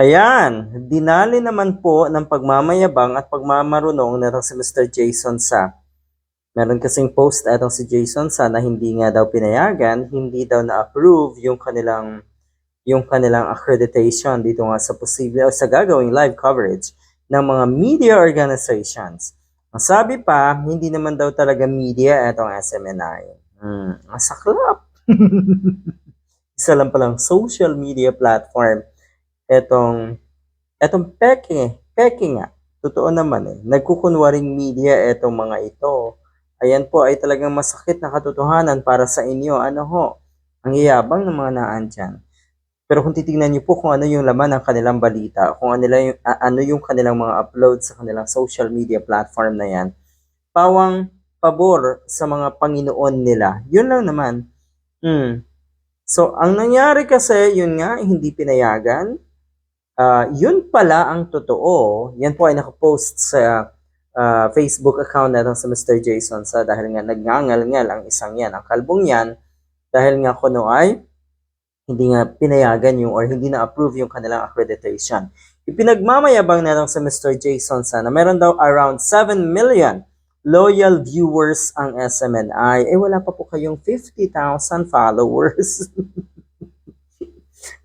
Ayan, dinali naman po ng pagmamayabang at pagmamarunong na si Mr. Jason Sa. Meron kasing post atong si Jason Sa na hindi nga daw pinayagan, hindi daw na-approve yung kanilang yung kanilang accreditation dito nga sa posible o sa gagawing live coverage ng mga media organizations. Ang sabi pa, hindi naman daw talaga media itong SMNI. Hmm, masaklap. Isa lang palang social media platform etong etong peke, peke nga. Totoo naman eh. Nagkukunwaring media etong mga ito. Ayan po ay talagang masakit na katotohanan para sa inyo. Ano ho? Ang iyabang ng mga naan dyan. Pero kung titingnan niyo po kung ano yung laman ng kanilang balita, kung ano yung, ano yung kanilang mga upload sa kanilang social media platform na yan, pawang pabor sa mga Panginoon nila. Yun lang naman. Hmm. So, ang nangyari kasi, yun nga, hindi pinayagan. Ah, yun pala ang totoo. Yan po ay nakapost sa ah, Facebook account natin sa Mr. Jason sa dahil nga nagngangal-ngal ang isang yan. Ang kalbong yan, dahil nga kuno ay hindi nga pinayagan yung or hindi na-approve yung kanilang accreditation. Ipinagmamayabang na lang sa Mr. Jason sa na meron daw around 7 million loyal viewers ang SMNI. Eh wala pa po kayong 50,000 followers.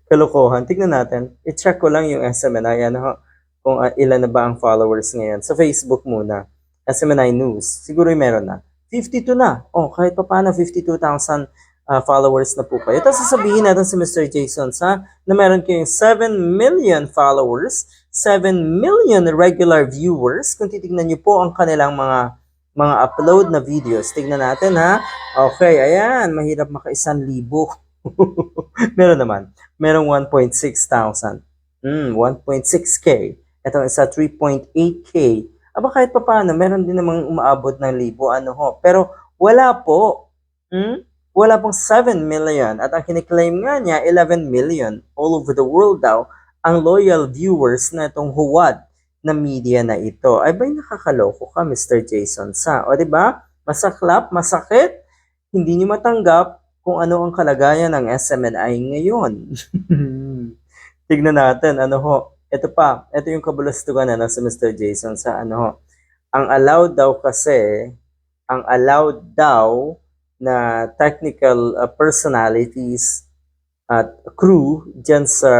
Kalokohan. Tignan natin. I-check ko lang yung SMNI. Ano, kung uh, ilan na ba ang followers ngayon. Sa Facebook muna. SMNI News. Siguro yung meron na. 52 na. Oh, kahit pa paano 52,000 uh, followers na po kayo. Tapos sasabihin natin si Mr. Jason sa na meron kayong 7 million followers, 7 million regular viewers. Kung titignan niyo po ang kanilang mga mga upload na videos. Tignan natin ha. Okay, ayan. Mahirap maka isang libo. meron naman. Merong 1.6 thousand. Hmm, 1.6k. Ito isa 3.8k. Aba kahit pa paano, meron din namang umaabot ng libo. Ano ho. Pero wala po. Hmm? Wala pong 7 million. At ang kiniklaim nga niya, 11 million all over the world daw ang loyal viewers na itong huwad na media na ito. Ay ba'y nakakaloko ka, Mr. Jason Sa? O ba? Masaklap, masakit, hindi niyo matanggap kung ano ang kalagayan ng SMNI ngayon. Tignan natin, ano ho. Ito pa, ito yung kabulastugan na sa Mr. Jason sa ano ho. Ang allowed daw kasi, ang allowed daw na technical uh, personalities at crew dyan sa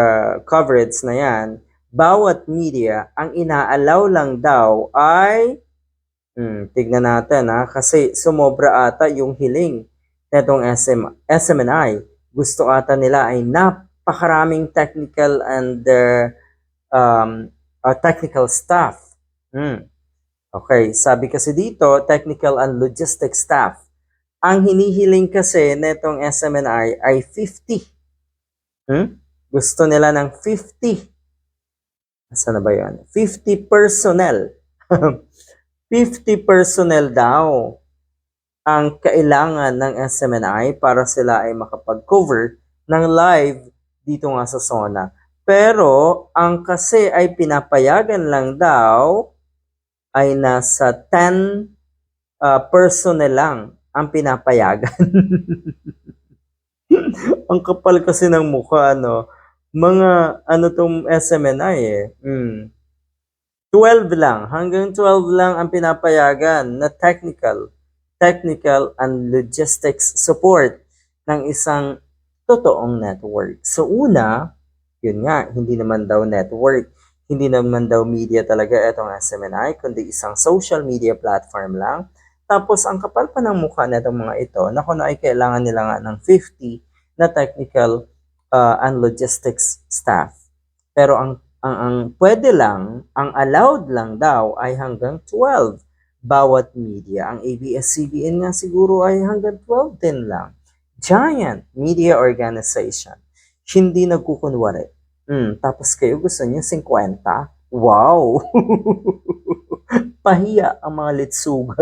coverage na yan, bawat media, ang inaalaw lang daw ay, hmm, tignan natin ha, kasi sumobra ata yung hiling netong SM, SMNI. Gusto ata nila ay napakaraming technical and uh, um, uh, technical staff. Hmm. Okay, sabi kasi dito, technical and logistic staff. Ang hinihiling kasi netong SMNI ay 50. Hmm? Gusto nila ng 50 Nasaan na ba yun? 50 personnel. 50 personnel daw ang kailangan ng SMNI para sila ay makapag-cover ng live dito nga sa zona. Pero ang kasi ay pinapayagan lang daw ay nasa 10 uh, personnel lang ang pinapayagan. ang kapal kasi ng mukha, no? mga ano tong SMNI eh. Mm. 12 lang, hanggang 12 lang ang pinapayagan na technical, technical and logistics support ng isang totoong network. So una, yun nga, hindi naman daw network, hindi naman daw media talaga itong SMNI, kundi isang social media platform lang. Tapos ang kapal pa ng mukha na mga ito, na kung ay kailangan nila nga ng 50 na technical uh, and logistics staff. Pero ang, ang, ang pwede lang, ang allowed lang daw ay hanggang 12 bawat media. Ang ABS-CBN nga siguro ay hanggang 12 din lang. Giant media organization. Hindi nagkukunwari. Hmm, tapos kayo gusto niyo 50? Wow! Pahiya ang mga litsugas.